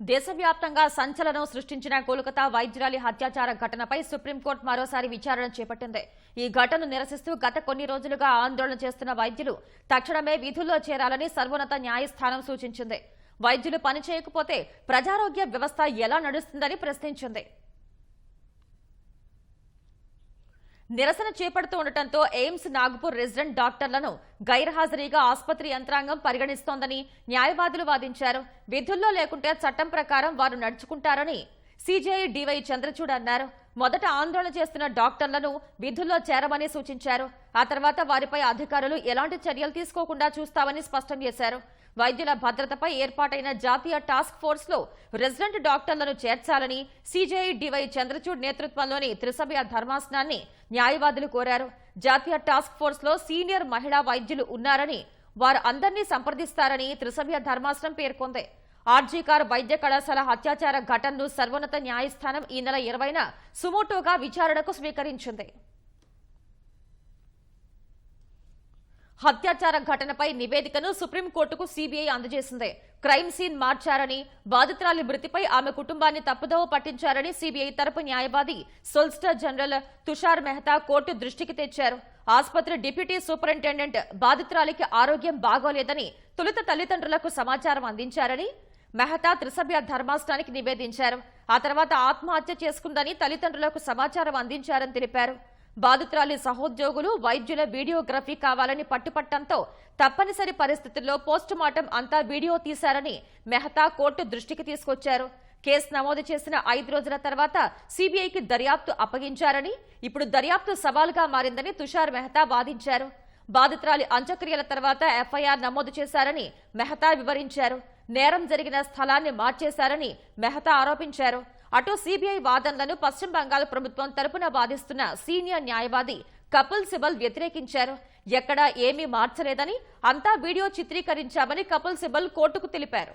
దేశవ్యాప్తంగా సంచలనం సృష్టించిన కోల్కతా వైద్యురాలి హత్యాచార ఘటనపై సుప్రీంకోర్టు మరోసారి విచారణ చేపట్టింది. ఈ ఘటనను నిరసిస్తూ గత కొన్ని రోజులుగా ఆందోళన చేస్తున్న వైద్యులు తక్షణమే విధుల్లో చేరాలని సర్వోన్నత న్యాయస్థానం సూచించింది. వైద్యులు పనిచేయకపోతే ప్రజారోగ్య వ్యవస్థ ఎలా నడుస్తుందని ప్రశ్నించింది. నిరసన చేపడుతూ ఉండటంతో ఎయిమ్స్ నాగపూర్ రెసిడెంట్ డాక్టర్లను గైర్హాజరీగా ఆసుపత్రి యంత్రాంగం పరిగణిస్తోందని న్యాయవాదులు వాదించారు. విధుల్లో లేకుంటే చట్టం ప్రకారం వారు నడుచుకుంటారని సిజేఐ డివై చంద్రచూడ్ అన్నారు. మొదట ఆందోళన చేస్తున్న డాక్టర్లను విధుల్లో చేరమని సూచించారు. ఆ తర్వాత వారిపై అధికారులు ఎలాంటి చర్యలు తీసుకోకుండా చూస్తామని స్పష్టం చేశారు. వైద్యుల భద్రతపై ఏర్పాటైన జాతీయ టాస్క్ ఫోర్స్లో రెసిడెంట్ డాక్టర్లను చేర్చాలని సిజేఐ డివై చంద్రచూడ్ నేతృత్వంలోని త్రిసభ్య ధర్మాసనాన్ని న్యాయవాదులు కోరారు. జాతీయ టాస్క్ ఫోర్స్లో సీనియర్ మహిళా వైద్యులు ఉన్నారని వారు అందరినీ సంప్రదిస్తారని త్రిసభ్య ధర్మాసనం పేర్కొంది. ఆర్జీకార్ వైద్య కళాశాల అత్యాచార ఘటనను సర్వోన్నత న్యాయస్థానం ఈ నెల ఇరవైన సుమోటోగా విచారణకు స్వీకరించింది. హత్యాచార ఘటనపై నివేదికను సుప్రీంకోర్టుకు సీబీఐ అందజేసింది. క్రైమ్ సీన్ మార్చారని బాధితురాలి మృతిపై ఆమె కుటుంబాన్ని తప్పుదోవ పట్టించారని సీబీఐ తరపు న్యాయవాది solicitor general Tushar Mehta court దృష్టికి తెచ్చారు. ఆసుపత్రి డిప్యూటీ సూపరింటెండెంట్ బాధితురాలికి ఆరోగ్యం బాగోలేదని తొలుత తల్లిదండ్రులకు సమాచారం అందించారని మెహతా త్రిసభ్య ధర్మాసనానికి నివేదించారు. ఆ తర్వాత ఆత్మహత్య చేసుకుందని తల్లిదండ్రులకు సమాచారం అందించారని తెలిపారు. బాధితురాలి సహోద్యోగులు వైద్యుల వీడియోగ్రఫీ కావాలని పట్టుపట్టడంతో తప్పనిసరి పరిస్థితుల్లో పోస్టుమార్టం అంతా వీడియో తీశారని మెహతా కోర్టు దృష్టికి తీసుకొచ్చారు. కేసు నమోదు చేసిన ఐదు రోజుల తర్వాత సీబీఐకి దర్యాప్తు అప్పగించారని ఇప్పుడు దర్యాప్తు సవాల్గా మారిందని తుషార్ మెహతా వాదించారు. బాధితురాలి అంత్యక్రియల తర్వాత ఎఫ్ఐఆర్ నమోదు చేశారని మెహతా వివరించారు. నేరం జరిగిన స్థలాన్ని మార్చేశారని మెహతా ఆరోపించారు. అటు సిబిఐ వాదనలను పశ్చిమ బెంగాల్ ప్రభుత్వం తరపున వాదిస్తున్న సీనియర్ న్యాయవాది కపిల్ సిబల్ వ్యతిరేకించారు. ఎక్కడా ఏమీ మార్చలేదని అంతా వీడియో చిత్రీకరించామని కపిల్ సిబల్ కోర్టుకు తెలిపారు.